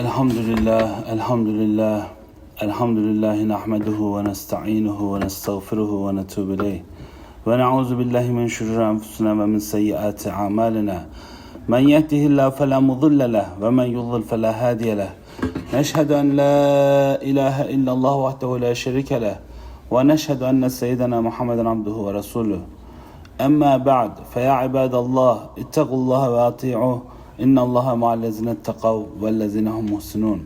الحمد لله الحمد لله الحمد لله نحمده ونستعينه ونستغفره ونتوب إليه. ونعوذ بالله من شرور أنفسنا ومن سيئات أعمالنا. من يهده الله فلا مضل له ومن يضلل فلا هادي له. نشهد أن لا إله إلا الله وحده لا شريك له. ونشهد أن سيدنا محمدا عبده ورسوله. أما بعد فيا عباد الله اتقوا الله وأطيعوه. إن الله مع الذين اتقوا والذين هم محسنون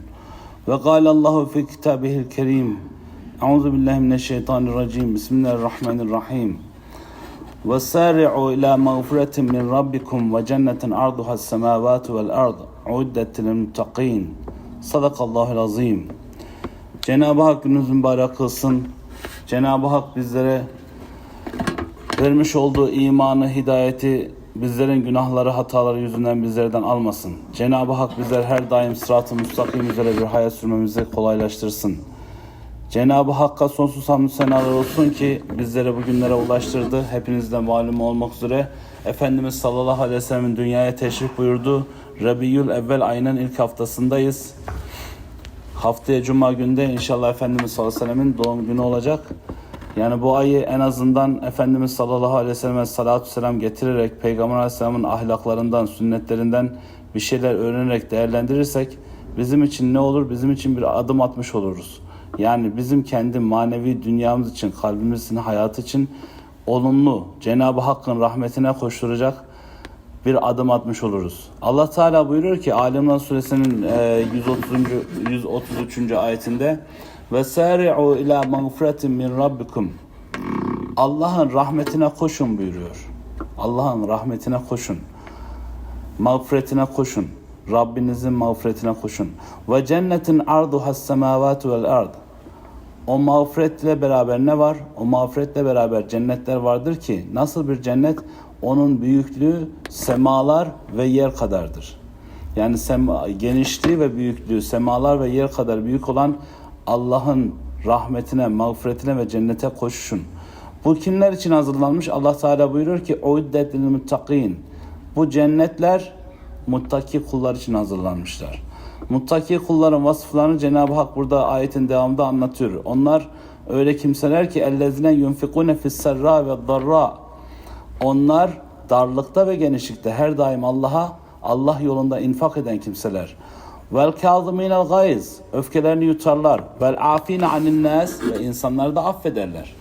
وقال الله في كتابه الكريم أعوذ بالله من الشيطان الرجيم بسم الله الرحمن الرحيم وسارعوا إلى مغفرة من ربكم وجنة عرضها السماوات والأرض عدت للمتقين صدق الله العظيم Cenab-ı Hak gününüz mübarek kılsın. Cenab-ı Hak bizlere vermiş olduğu imanı, hidayeti bizlerin günahları, hataları yüzünden bizlerden almasın. Cenab-ı Hak bizler her daim sırat-ı müstakim üzere bir hayat sürmemizi kolaylaştırsın. Cenab-ı Hakk'a sonsuz hamdü senalar olsun ki bizlere bu günlere ulaştırdı. Hepinizden malum olmak üzere Efendimiz sallallahu aleyhi ve sellem'in dünyaya teşrif buyurdu. Rabiül evvel ayının ilk haftasındayız. Haftaya Cuma günde inşallah Efendimiz sallallahu aleyhi ve sellemin doğum günü olacak. Yani bu ayı en azından Efendimiz sallallahu aleyhi ve selleme salatu selam getirerek Peygamber aleyhisselamın ahlaklarından, sünnetlerinden bir şeyler öğrenerek değerlendirirsek bizim için ne olur? Bizim için bir adım atmış oluruz. Yani bizim kendi manevi dünyamız için, kalbimizin hayatı için olumlu, Cenab-ı Hakk'ın rahmetine koşturacak bir adım atmış oluruz. Allah Teala buyuruyor ki Alimran suresinin e, 130. 133. ayetinde ve sari'u ila mağfiretin min rabbikum Allah'ın rahmetine koşun buyuruyor. Allah'ın rahmetine koşun. Mağfiretine koşun. Rabbinizin mağfiretine koşun. Ve cennetin arduhas semavatu vel ard. O mağfiretle beraber ne var? O mağfiretle beraber cennetler vardır ki nasıl bir cennet? Onun büyüklüğü semalar ve yer kadardır. Yani sema, genişliği ve büyüklüğü semalar ve yer kadar büyük olan Allah'ın rahmetine, mağfiretine ve cennete koşuşun. Bu kimler için hazırlanmış? Allah Teala buyuruyor ki "Uiddet lil muttakin." Bu cennetler muttaki kullar için hazırlanmışlar. Muttaki kulların vasıflarını Cenab-ı Hak burada ayetin devamında anlatıyor. Onlar öyle kimseler ki ellezine yunfikune fis-serra ve darra. Onlar darlıkta ve genişlikte her daim Allah'a Allah yolunda infak eden kimseler. Vel kâzimînel gayz. Öfkelerini yutarlar. Vel afîne anin nas ve insanları da affederler.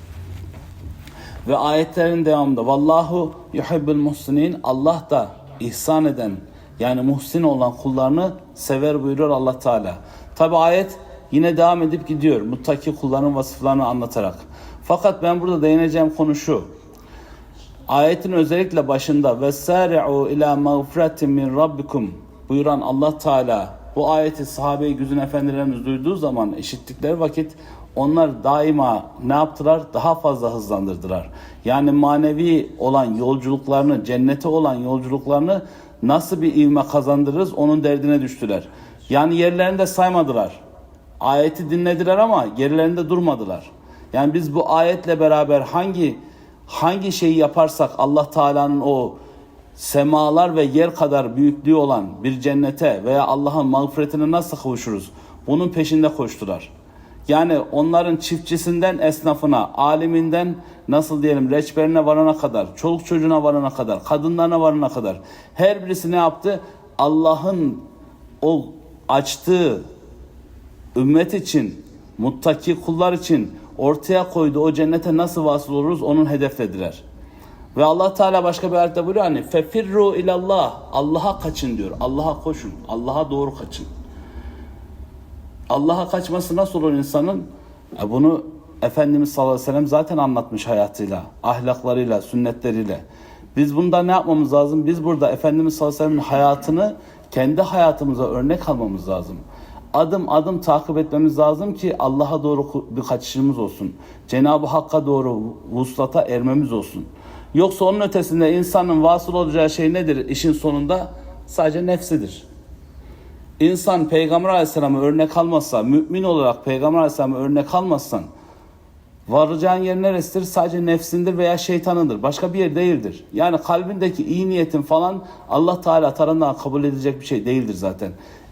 Ve ayetlerin devamında vallahu yuhibbul muhsinin Allah da ihsan eden yani muhsin olan kullarını sever buyuruyor Allah Teala. Tabi ayet yine devam edip gidiyor muttaki kulların vasıflarını anlatarak. Fakat ben burada değineceğim konu şu. Ayetin özellikle başında vesari'u ila mağfiretin min rabbikum buyuran Allah Teala bu ayeti sahabe-i güzün efendilerimiz duyduğu zaman işittikleri vakit onlar daima ne yaptılar? Daha fazla hızlandırdılar. Yani manevi olan yolculuklarını, cennete olan yolculuklarını nasıl bir ivme kazandırırız onun derdine düştüler. Yani yerlerinde saymadılar. Ayeti dinlediler ama yerlerinde durmadılar. Yani biz bu ayetle beraber hangi hangi şeyi yaparsak Allah Teala'nın o semalar ve yer kadar büyüklüğü olan bir cennete veya Allah'ın mağfiretine nasıl kavuşuruz? Bunun peşinde koştular. Yani onların çiftçisinden esnafına, aliminden nasıl diyelim reçberine varana kadar, çoluk çocuğuna varana kadar, kadınlarına varana kadar her birisi ne yaptı? Allah'ın o açtığı ümmet için, muttaki kullar için ortaya koyduğu o cennete nasıl vasıl oluruz onun hedeflediler. Ve Allah Teala başka bir ayette buyuruyor hani fefirru ilallah Allah'a kaçın diyor. Allah'a koşun. Allah'a doğru kaçın. Allah'a kaçması nasıl olur insanın? E bunu Efendimiz sallallahu aleyhi ve sellem zaten anlatmış hayatıyla, ahlaklarıyla, sünnetleriyle. Biz bunda ne yapmamız lazım? Biz burada Efendimiz sallallahu aleyhi ve sellem'in hayatını kendi hayatımıza örnek almamız lazım. Adım adım takip etmemiz lazım ki Allah'a doğru bir kaçışımız olsun. Cenab-ı Hakk'a doğru vuslata ermemiz olsun. Yoksa onun ötesinde insanın vasıl olacağı şey nedir? İşin sonunda sadece nefsidir. İnsan Peygamber Aleyhisselam'ı örnek almazsa, mümin olarak Peygamber Aleyhisselam'ı örnek almazsan, varacağın yer neresidir? Sadece nefsindir veya şeytanındır. Başka bir yer değildir. Yani kalbindeki iyi niyetin falan Allah Teala tarafından kabul edilecek bir şey değildir zaten.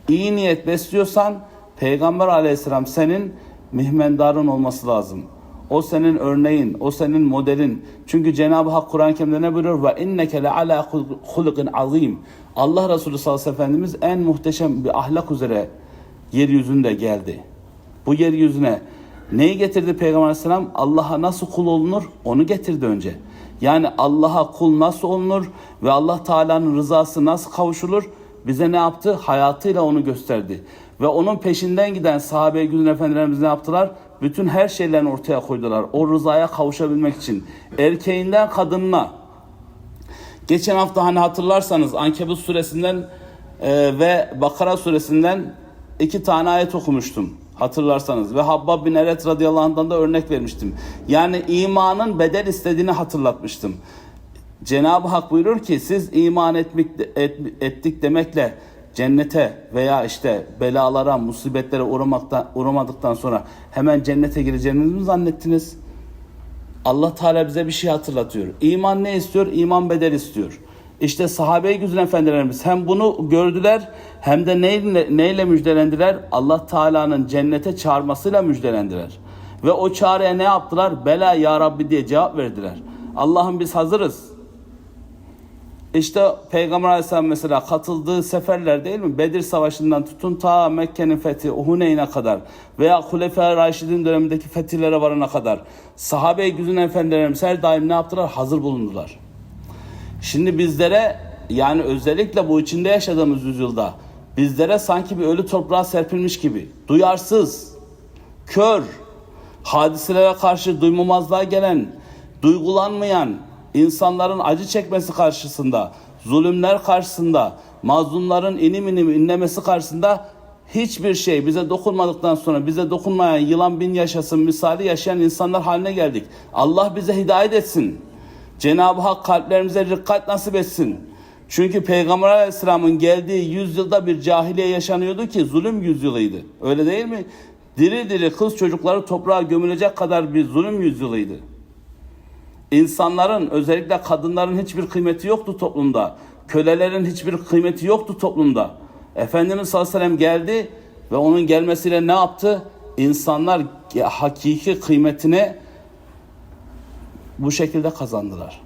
iyi niyet besliyorsan Peygamber aleyhisselam senin mihmendarın olması lazım. O senin örneğin, o senin modelin. Çünkü Cenab-ı Hak Kur'an-ı Kerim'de ne buyuruyor? Ve inneke le ala hulukin azim. Allah Resulü sallallahu aleyhi ve Efendimiz en muhteşem bir ahlak üzere yeryüzünde geldi. Bu yeryüzüne neyi getirdi Peygamber aleyhisselam? Allah'a nasıl kul olunur? Onu getirdi önce. Yani Allah'a kul nasıl olunur ve Allah Teala'nın rızası nasıl kavuşulur? Bize ne yaptı? Hayatıyla onu gösterdi. Ve onun peşinden giden sahabe-i efendilerimiz ne yaptılar? Bütün her şeylerini ortaya koydular. O rızaya kavuşabilmek için. Erkeğinden kadınına. Geçen hafta hani hatırlarsanız Ankebut suresinden e, ve Bakara suresinden iki tane ayet okumuştum. Hatırlarsanız. Ve Habbab bin Eret radıyallahu anh'dan da örnek vermiştim. Yani imanın bedel istediğini hatırlatmıştım. Cenab-ı Hak buyurur ki siz iman etmek, et, ettik demekle cennete veya işte belalara, musibetlere uğramaktan, uğramadıktan sonra hemen cennete gireceğinizi mi zannettiniz? Allah Teala bize bir şey hatırlatıyor. İman ne istiyor? İman bedel istiyor. İşte sahabe-i güzün efendilerimiz hem bunu gördüler hem de neyle, neyle müjdelendiler? Allah Teala'nın cennete çağırmasıyla müjdelendiler. Ve o çağrıya ne yaptılar? Bela ya Rabbi diye cevap verdiler. Allah'ım biz hazırız. İşte Peygamber Aleyhisselam mesela katıldığı seferler değil mi? Bedir Savaşı'ndan tutun ta Mekke'nin fethi, Huneyn'e kadar veya Hulefa Raşid'in dönemindeki fetihlere varana kadar sahabe-i güzün efendilerimiz her daim ne yaptılar? Hazır bulundular. Şimdi bizlere yani özellikle bu içinde yaşadığımız yüzyılda bizlere sanki bir ölü toprağa serpilmiş gibi duyarsız, kör, hadiselere karşı duymamazlığa gelen, duygulanmayan, insanların acı çekmesi karşısında, zulümler karşısında, mazlumların inim inim inlemesi karşısında hiçbir şey bize dokunmadıktan sonra bize dokunmayan yılan bin yaşasın misali yaşayan insanlar haline geldik. Allah bize hidayet etsin. Cenab-ı Hak kalplerimize rikkat nasip etsin. Çünkü Peygamber Aleyhisselam'ın geldiği yüzyılda bir cahiliye yaşanıyordu ki zulüm yüzyılıydı. Öyle değil mi? Diri diri kız çocukları toprağa gömülecek kadar bir zulüm yüzyılıydı. İnsanların özellikle kadınların hiçbir kıymeti yoktu toplumda. Kölelerin hiçbir kıymeti yoktu toplumda. Efendimiz sallallahu aleyhi ve sellem geldi ve onun gelmesiyle ne yaptı? İnsanlar hakiki kıymetini bu şekilde kazandılar.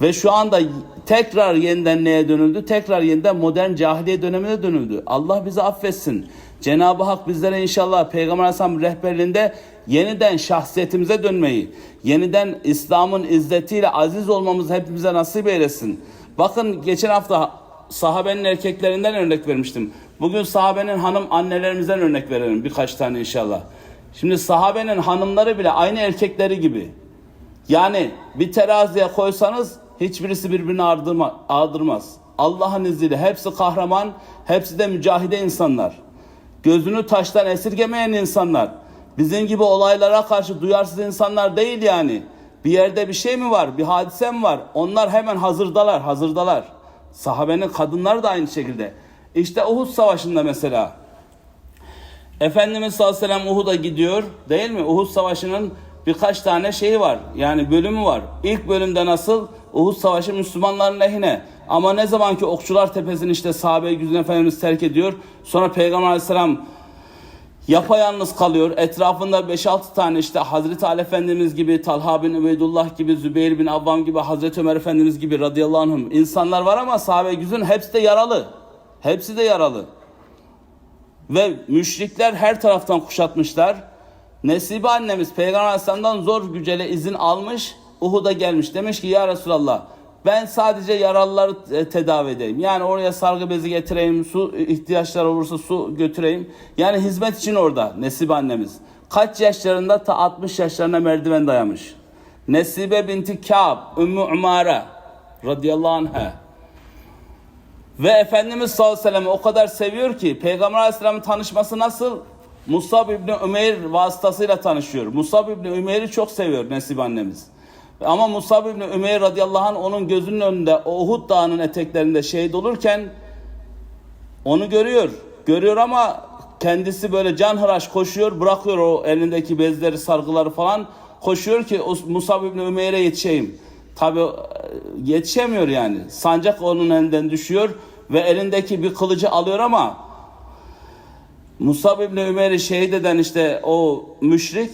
Ve şu anda tekrar yeniden neye dönüldü? Tekrar yeniden modern cahiliye dönemine dönüldü. Allah bizi affetsin. Cenab-ı Hak bizlere inşallah Peygamber Aleyhisselam rehberliğinde yeniden şahsiyetimize dönmeyi, yeniden İslam'ın izzetiyle aziz olmamızı hepimize nasip eylesin. Bakın geçen hafta sahabenin erkeklerinden örnek vermiştim. Bugün sahabenin hanım annelerimizden örnek verelim birkaç tane inşallah. Şimdi sahabenin hanımları bile aynı erkekleri gibi. Yani bir teraziye koysanız hiçbirisi birbirini ardırma, ağdırmaz. Allah'ın izniyle hepsi kahraman, hepsi de mücahide insanlar. Gözünü taştan esirgemeyen insanlar. Bizim gibi olaylara karşı duyarsız insanlar değil yani. Bir yerde bir şey mi var, bir hadise mi var? Onlar hemen hazırdalar, hazırdalar. Sahabenin kadınları da aynı şekilde. İşte Uhud Savaşı'nda mesela Efendimiz sallallahu aleyhi ve sellem Uhud'a gidiyor değil mi? Uhud Savaşı'nın birkaç tane şeyi var. Yani bölümü var. İlk bölümde nasıl? Uhud Savaşı Müslümanların lehine. Ama ne zaman ki Okçular Tepesi'ni işte sahabe-i güzün Efendimiz terk ediyor. Sonra Peygamber aleyhisselam yapayalnız kalıyor. Etrafında 5-6 tane işte Hazreti Ali Efendimiz gibi, Talha bin Übeydullah gibi, Zübeyir bin Avvam gibi, Hazreti Ömer Efendimiz gibi radıyallahu anhum insanlar var ama sahabe-i güzün hepsi de yaralı. Hepsi de yaralı. Ve müşrikler her taraftan kuşatmışlar. Nesibe annemiz Peygamber Aleyhisselam'dan zor gücele izin almış. Uhud'a gelmiş. Demiş ki ya Resulallah ben sadece yaralıları e, tedavi edeyim. Yani oraya sargı bezi getireyim, su ihtiyaçları olursa su götüreyim. Yani hizmet için orada Nesibe annemiz. Kaç yaşlarında? Ta 60 yaşlarına merdiven dayamış. Nesibe binti Kâb, Ümmü Umare radıyallahu anh'a. Ve Efendimiz sallallahu aleyhi ve sellem o kadar seviyor ki Peygamber aleyhisselamın tanışması nasıl? Musab İbni Ümeyr vasıtasıyla tanışıyor. Musab İbni Ümeyr'i çok seviyor Nesib annemiz. Ama Musab İbni Ümeyr radıyallahu anh onun gözünün önünde o Uhud dağının eteklerinde şehit olurken onu görüyor. Görüyor ama kendisi böyle canhıraş koşuyor bırakıyor o elindeki bezleri sargıları falan koşuyor ki Musab İbni Ümeyr'e yetişeyim. Tabi yetişemiyor yani. Sancak onun elinden düşüyor ve elindeki bir kılıcı alıyor ama Musab İbni Ömer'i şehit eden işte o müşrik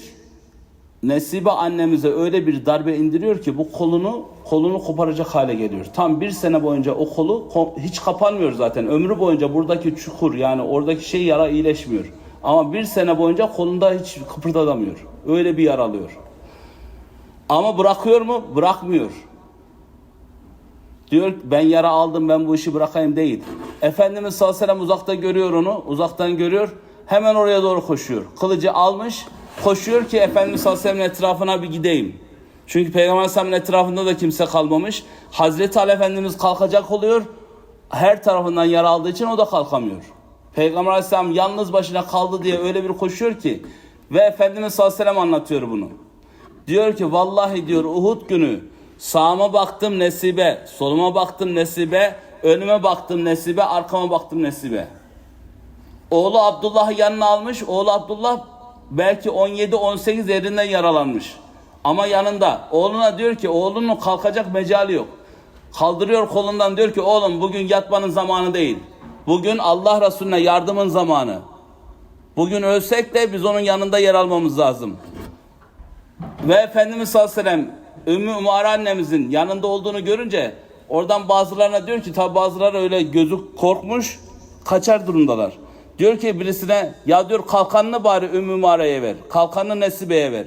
Nesibe annemize öyle bir darbe indiriyor ki bu kolunu kolunu koparacak hale geliyor. Tam bir sene boyunca o kolu ko- hiç kapanmıyor zaten. Ömrü boyunca buradaki çukur yani oradaki şey yara iyileşmiyor. Ama bir sene boyunca kolunda hiç kıpırdatamıyor. Öyle bir yara alıyor. Ama bırakıyor mu? Bırakmıyor. Diyor ben yara aldım ben bu işi bırakayım değil. Efendimiz sallallahu aleyhi ve sellem uzakta görüyor onu. Uzaktan görüyor. Hemen oraya doğru koşuyor. Kılıcı almış. Koşuyor ki Efendimiz sallallahu aleyhi ve sellem'in etrafına bir gideyim. Çünkü Peygamber aleyhisselamın etrafında da kimse kalmamış. Hazreti Ali Efendimiz kalkacak oluyor. Her tarafından yara aldığı için o da kalkamıyor. Peygamber aleyhisselam yalnız başına kaldı diye öyle bir koşuyor ki. Ve Efendimiz sallallahu aleyhi ve sellem anlatıyor bunu. Diyor ki vallahi diyor Uhud günü sağıma baktım nesibe, soluma baktım nesibe, önüme baktım nesibe, arkama baktım nesibe. Oğlu Abdullah'ı yanına almış. Oğlu Abdullah belki 17-18 yerinden yaralanmış. Ama yanında. Oğluna diyor ki oğlunun kalkacak mecali yok. Kaldırıyor kolundan diyor ki oğlum bugün yatmanın zamanı değil. Bugün Allah Resulüne yardımın zamanı. Bugün ölsek de biz onun yanında yer almamız lazım. Ve Efendimiz sallallahu aleyhi ve sellem Ümmü Umare annemizin yanında olduğunu görünce oradan bazılarına diyor ki tabi bazıları öyle gözü korkmuş kaçar durumdalar. Diyor ki birisine ya diyor kalkanını bari Ümmü Umare'ye ver. Kalkanını Nesibe'ye ver.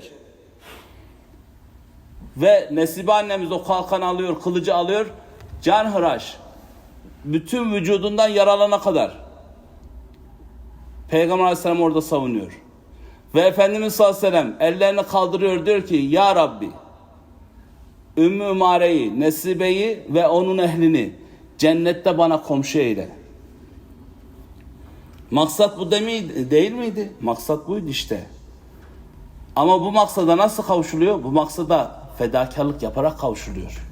Ve Nesibe annemiz o kalkanı alıyor, kılıcı alıyor. Canhıraş. Bütün vücudundan yaralana kadar. Peygamber Aleyhisselam orada savunuyor. Ve Efendimiz sallallahu aleyhi ve sellem ellerini kaldırıyor diyor ki Ya Rabbi Ümmü Umare'yi, Nesibe'yi ve onun ehlini cennette bana komşu eyle. Maksat bu demiydi, değil miydi? Maksat buydu işte. Ama bu maksada nasıl kavuşuluyor? Bu maksada fedakarlık yaparak kavuşuluyor.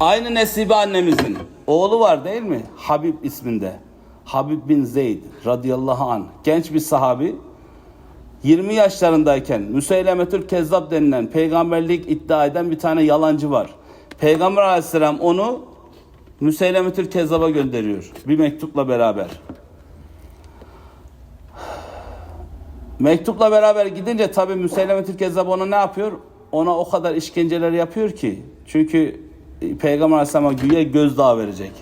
Aynı Nesibe annemizin oğlu var değil mi? Habib isminde. Habib bin Zeyd radıyallahu an genç bir sahabi 20 yaşlarındayken Müseylemetül Kezzab denilen peygamberlik iddia eden bir tane yalancı var. Peygamber aleyhisselam onu Müseylemetül Kezzab'a gönderiyor. Bir mektupla beraber. Mektupla beraber gidince tabi Müseylemetül Kezzab ona ne yapıyor? Ona o kadar işkenceler yapıyor ki. Çünkü Peygamber aleyhisselama güya gözdağı verecek.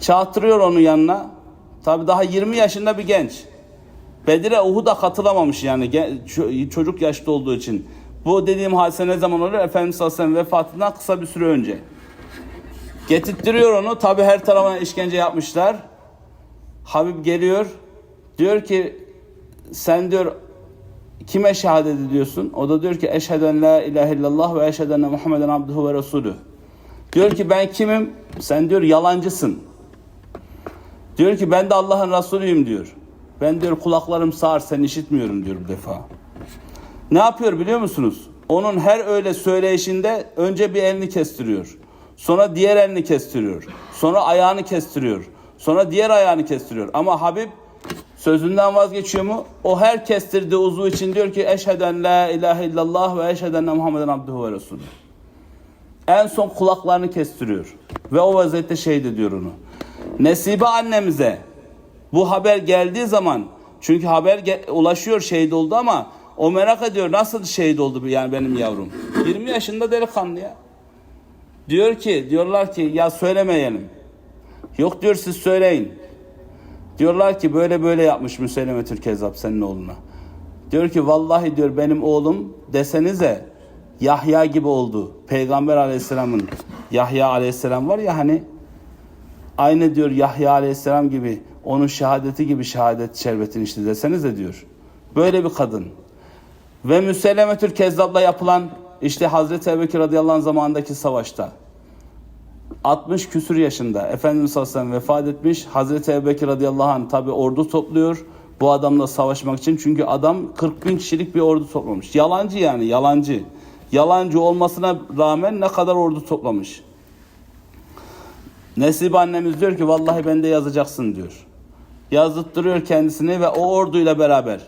Çağıtırıyor onu yanına. Tabi daha 20 yaşında bir genç. Bedir'e Uhud'a katılamamış yani çocuk yaşta olduğu için. Bu dediğim hadise ne zaman oluyor? Efendimiz sallallahu vefatından kısa bir süre önce. Getirttiriyor onu. Tabi her tarafına işkence yapmışlar. Habib geliyor. Diyor ki sen diyor kime şehadet ediyorsun? O da diyor ki eşheden la ilahe illallah ve eşheden Muhammeden abduhu ve resulü. Diyor ki ben kimim? Sen diyor yalancısın. Diyor ki ben de Allah'ın Resulüyüm diyor. Ben diyor kulaklarım sağır sen işitmiyorum diyor bu defa. Ne yapıyor biliyor musunuz? Onun her öyle söyleyişinde önce bir elini kestiriyor. Sonra diğer elini kestiriyor. Sonra ayağını kestiriyor. Sonra diğer ayağını kestiriyor. Ama Habib sözünden vazgeçiyor mu? O her kestirdiği uzvu için diyor ki eşheden la ilahe illallah ve eşheden Muhammeden abduhu ve resulü. En son kulaklarını kestiriyor. Ve o vaziyette şehit ediyor onu. Nesibe annemize bu haber geldiği zaman çünkü haber ulaşıyor şehit oldu ama o merak ediyor nasıl şehit oldu yani benim yavrum. 20 yaşında delikanlı ya. Diyor ki diyorlar ki ya söylemeyelim. Yok diyor siz söyleyin. Diyorlar ki böyle böyle yapmış Müseylemetül Kezzab senin oğluna. Diyor ki vallahi diyor benim oğlum desenize Yahya gibi oldu. Peygamber aleyhisselamın Yahya aleyhisselam var ya hani aynı diyor Yahya aleyhisselam gibi onun şehadeti gibi şehadet şerbetini içti desenize diyor. Böyle bir kadın. Ve Müsellemetül Kezzab'la yapılan işte Hazreti Ebubekir radıyallahu anh zamanındaki savaşta 60 küsür yaşında Efendimiz sallallahu aleyhi vefat etmiş. Hazreti Ebubekir radıyallahu anh tabi ordu topluyor bu adamla savaşmak için. Çünkü adam 40 bin kişilik bir ordu toplamış. Yalancı yani yalancı. Yalancı olmasına rağmen ne kadar ordu toplamış. Nesip annemiz diyor ki vallahi bende yazacaksın diyor. Yazdırtırıyor kendisini ve o orduyla beraber.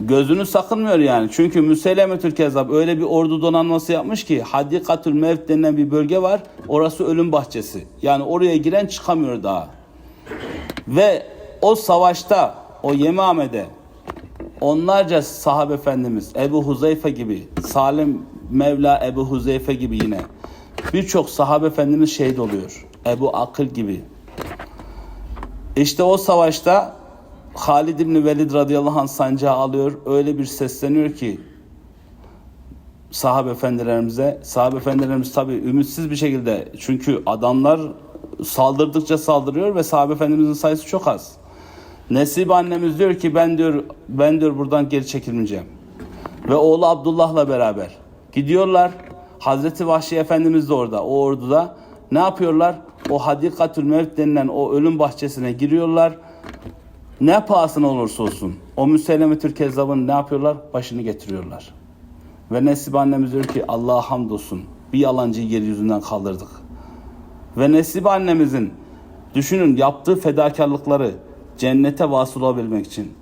Gözünü sakınmıyor yani. Çünkü Müseylemetül Kezzab öyle bir ordu donanması yapmış ki Hadikatül Mevt denilen bir bölge var. Orası ölüm bahçesi. Yani oraya giren çıkamıyor daha. Ve o savaşta o Yemame'de onlarca sahabe efendimiz Ebu Huzeyfe gibi Salim Mevla Ebu Huzeyfe gibi yine birçok sahabe efendimiz şehit oluyor. Ebu Akıl gibi. İşte o savaşta Halid İbni Velid radıyallahu anh sancağı alıyor. Öyle bir sesleniyor ki sahabe efendilerimize. Sahabe efendilerimiz tabi ümitsiz bir şekilde çünkü adamlar saldırdıkça saldırıyor ve sahabe efendimizin sayısı çok az. Nesib annemiz diyor ki ben diyor ben diyor buradan geri çekilmeyeceğim. Ve oğlu Abdullah'la beraber gidiyorlar. Hazreti Vahşi Efendimiz de orada. O orduda ne yapıyorlar? O Hadikatül Mevt denilen o ölüm bahçesine giriyorlar. Ne pahasına olursa olsun o Müselleme Türkezzab'ın ne yapıyorlar? Başını getiriyorlar. Ve Nesib annemiz diyor ki Allah'a hamdolsun bir yalancıyı yeryüzünden kaldırdık. Ve Nesib annemizin düşünün yaptığı fedakarlıkları cennete vasıl olabilmek için.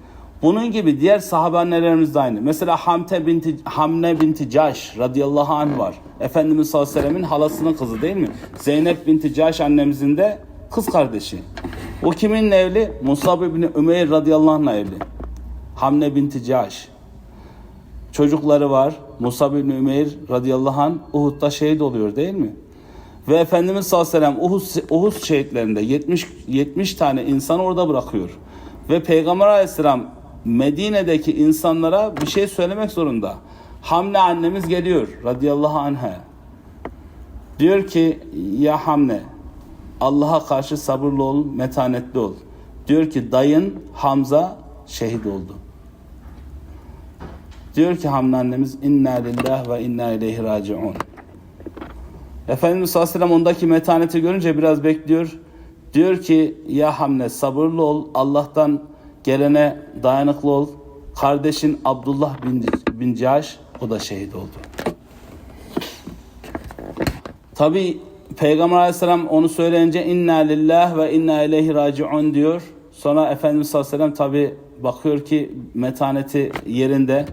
Bunun gibi diğer sahabe annelerimiz de aynı. Mesela Hamte binti, Hamne binti Caş radıyallahu anh var. Efendimiz sallallahu aleyhi ve sellemin halasının kızı değil mi? Zeynep binti Caş annemizin de kız kardeşi. O kiminle evli? Musab bin Ümeyr radıyallahu anh'la evli. Hamne binti Caş. Çocukları var. Musa bin Ümeyr radıyallahu anh Uhud'da şehit oluyor değil mi? Ve Efendimiz sallallahu aleyhi ve sellem Uhud, Uhud şehitlerinde 70, 70 tane insan orada bırakıyor. Ve Peygamber aleyhisselam Medine'deki insanlara bir şey söylemek zorunda. Hamle annemiz geliyor radıyallahu anha. Diyor ki ya Hamle Allah'a karşı sabırlı ol, metanetli ol. Diyor ki dayın Hamza şehit oldu. Diyor ki Hamle annemiz inna lillah ve inna ileyhi raciun. Efendimiz sallallahu ondaki metaneti görünce biraz bekliyor. Diyor ki ya Hamle sabırlı ol Allah'tan gelene dayanıklı ol. Kardeşin Abdullah bin, bin Caş o da şehit oldu. Tabi Peygamber aleyhisselam onu söyleyince inna lillah ve inna ileyhi raciun diyor. Sonra Efendimiz sallallahu tabi bakıyor ki metaneti yerinde.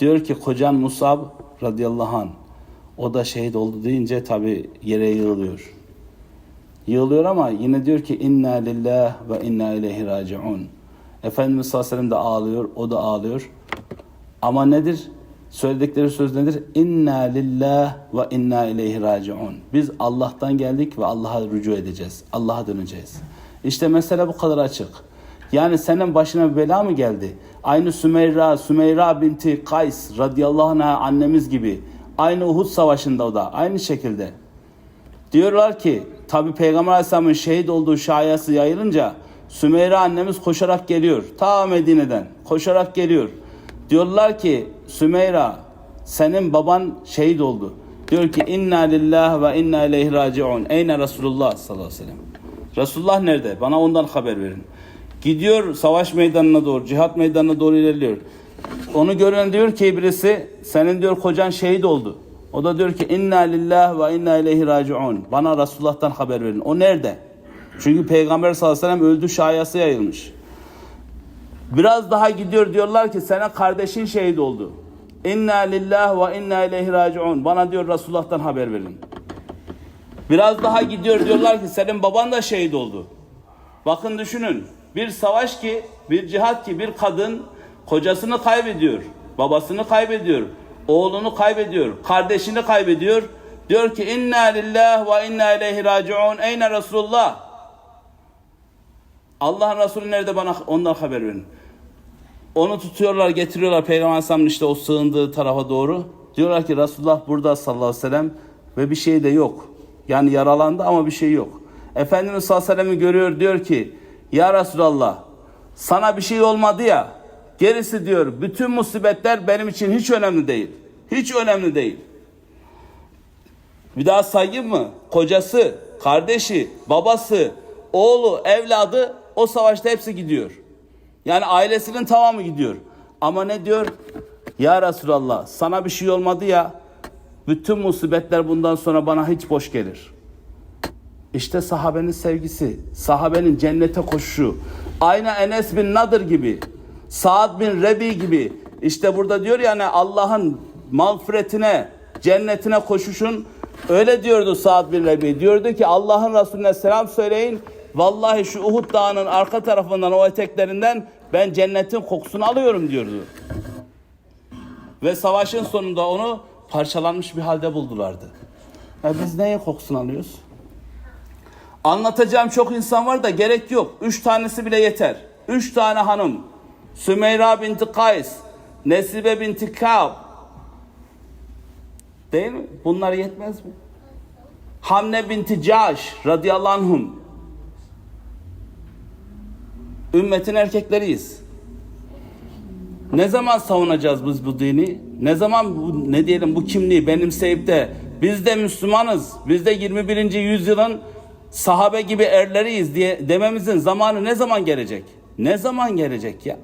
Diyor ki kocan Musab radıyallahu anh o da şehit oldu deyince tabi yere yığılıyor. Yığılıyor ama yine diyor ki inna lillah ve inna ileyhi raciun. Efendimiz sallallahu aleyhi ağlıyor, o da ağlıyor. Ama nedir? Söyledikleri söz nedir? İnna lillah ve inna ileyhi raciun. Biz Allah'tan geldik ve Allah'a rücu edeceğiz. Allah'a döneceğiz. İşte mesele bu kadar açık. Yani senin başına bir bela mı geldi? Aynı Sümeyra, Sümeyra binti Kays radıyallahu anh'a annemiz gibi. Aynı Uhud savaşında o da. Aynı şekilde. Diyorlar ki tabi Peygamber Aleyhisselam'ın şehit olduğu şayası yayılınca Sümeyra annemiz koşarak geliyor. Ta Medine'den koşarak geliyor. Diyorlar ki Sümeyra senin baban şehit oldu. Diyor ki inna lillah ve inna ileyhi raciun. Eyne Resulullah sallallahu aleyhi ve sellem. Resulullah nerede? Bana ondan haber verin. Gidiyor savaş meydanına doğru, cihat meydanına doğru ilerliyor. Onu gören diyor ki birisi senin diyor kocan şehit oldu. O da diyor ki inna lillah ve inna ileyhi raciun. Bana Resulullah'tan haber verin. O nerede? Çünkü Peygamber sallallahu aleyhi ve sellem öldü şayası yayılmış. Biraz daha gidiyor diyorlar ki senin kardeşin şehit oldu. İnna lillah ve inna ileyhi raciun. Bana diyor Resulullah'tan haber verin. Biraz daha gidiyor diyorlar ki senin baban da şehit oldu. Bakın düşünün. Bir savaş ki, bir cihat ki bir kadın kocasını kaybediyor. Babasını kaybediyor. Oğlunu kaybediyor. Kardeşini kaybediyor. Diyor ki inna lillah ve inna ileyhi raciun. Eyne Resulullah. Allah'ın Resulü nerede bana ondan haber verin. Onu tutuyorlar getiriyorlar Peygamber Aleyhisselam'ın işte o sığındığı tarafa doğru. Diyorlar ki Resulullah burada sallallahu aleyhi ve sellem ve bir şey de yok. Yani yaralandı ama bir şey yok. Efendimiz sallallahu aleyhi ve sellem'i görüyor diyor ki Ya Resulallah sana bir şey olmadı ya gerisi diyor bütün musibetler benim için hiç önemli değil. Hiç önemli değil. Bir daha sayayım mı? Kocası, kardeşi, babası, oğlu, evladı o savaşta hepsi gidiyor. Yani ailesinin tamamı gidiyor. Ama ne diyor? Ya Resulallah sana bir şey olmadı ya bütün musibetler bundan sonra bana hiç boş gelir. İşte sahabenin sevgisi, sahabenin cennete koşuşu. Aynı Enes bin Nadır gibi, Saad bin Rebi gibi. İşte burada diyor yani Allah'ın mağfiretine, cennetine koşuşun. Öyle diyordu Saad bin Rebi. Diyordu ki Allah'ın Resulüne selam söyleyin. Vallahi şu Uhud dağının arka tarafından o eteklerinden Ben cennetin kokusunu alıyorum diyordu. Ve savaşın sonunda onu parçalanmış bir halde buldulardı. Ya biz neye kokusunu alıyoruz? Anlatacağım çok insan var da gerek yok. Üç tanesi bile yeter. Üç tane hanım. Sümeyra binti Kays, Nesibe binti Ka'b. Değil mi? Bunlar yetmez mi? Hamne binti Caş radıyallahu anhum. Ümmetin erkekleriyiz. Ne zaman savunacağız biz bu dini? Ne zaman bu, ne diyelim bu kimliği benimseyip de biz de Müslümanız, biz de 21. yüzyılın sahabe gibi erleriyiz diye dememizin zamanı ne zaman gelecek? Ne zaman gelecek ya?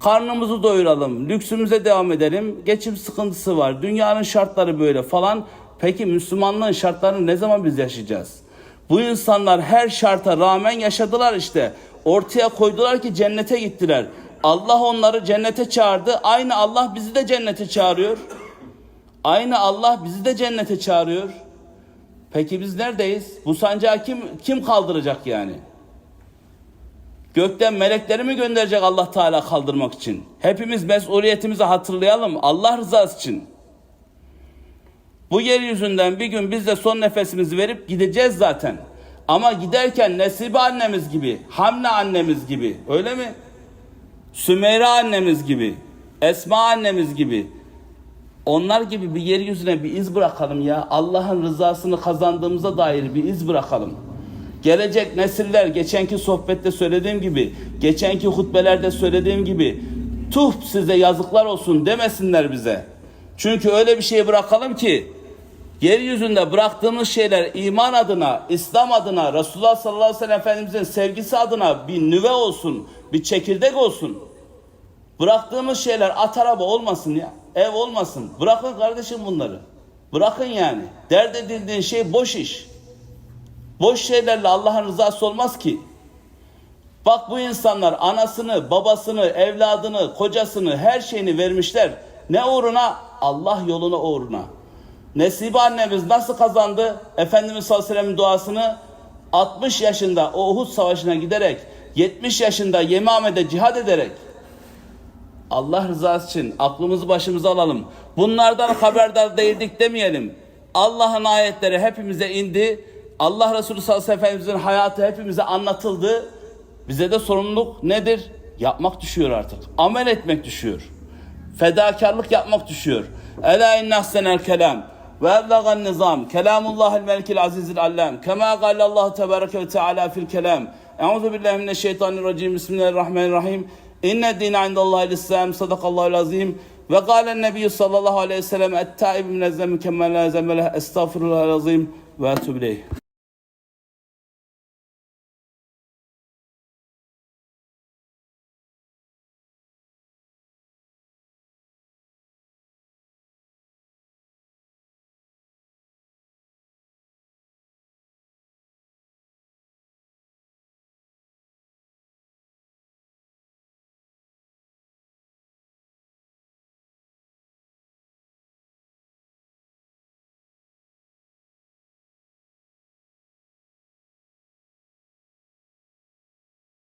Karnımızı doyuralım, lüksümüze devam edelim. Geçim sıkıntısı var, dünyanın şartları böyle falan. Peki Müslümanlığın şartlarını ne zaman biz yaşayacağız? Bu insanlar her şarta rağmen yaşadılar işte. Ortaya koydular ki cennete gittiler. Allah onları cennete çağırdı. Aynı Allah bizi de cennete çağırıyor. Aynı Allah bizi de cennete çağırıyor. Peki biz neredeyiz? Bu sancağı kim kim kaldıracak yani? Gökten melekleri mi gönderecek Allah Teala kaldırmak için? Hepimiz mesuliyetimizi hatırlayalım Allah rızası için. Bu yeryüzünden bir gün biz de son nefesimizi verip gideceğiz zaten. Ama giderken Nesibe annemiz gibi, Hamle annemiz gibi, öyle mi? Sümeyra annemiz gibi, Esma annemiz gibi, onlar gibi bir yeryüzüne bir iz bırakalım ya. Allah'ın rızasını kazandığımıza dair bir iz bırakalım. Gelecek nesiller geçenki sohbette söylediğim gibi, geçenki hutbelerde söylediğim gibi tuh size yazıklar olsun demesinler bize. Çünkü öyle bir şey bırakalım ki yeryüzünde bıraktığımız şeyler iman adına, İslam adına, Resulullah sallallahu aleyhi ve sellem Efendimizin sevgisi adına bir nüve olsun, bir çekirdek olsun. Bıraktığımız şeyler at araba olmasın ya. Ev olmasın. Bırakın kardeşim bunları. Bırakın yani. Dert edildiğin şey boş iş. Boş şeylerle Allah'ın rızası olmaz ki. Bak bu insanlar anasını, babasını, evladını, kocasını, her şeyini vermişler. Ne uğruna? Allah yoluna uğruna. Nesibe annemiz nasıl kazandı? Efendimiz sallallahu aleyhi ve sellem'in duasını 60 yaşında o Uhud savaşına giderek 70 yaşında Yemame'de cihad ederek Allah rızası için aklımızı başımıza alalım. Bunlardan haberdar değildik demeyelim. Allah'ın ayetleri hepimize indi. Allah Resulü sallallahu aleyhi ve sellem'in hayatı hepimize anlatıldı. Bize de sorumluluk nedir? Yapmak düşüyor artık. Amel etmek düşüyor. Fedakarlık yapmak düşüyor. Ela inne ahsenel kelam ve eblegan nizam. Kelamullahil melikil azizil allam. Kema gâle Allah tebareke ve teala fil kelam. Euzu billahi mineşşeytanirracim. Bismillahirrahmanirrahim. İnne dine indallahil islam. Sadakallahu azim. Ve gâlen nebiyyü sallallahu aleyhi ve sellem. Et-taib minezzen mükemmel la zembeleh. Estağfirullahal azim. Ve etûbü ileyh.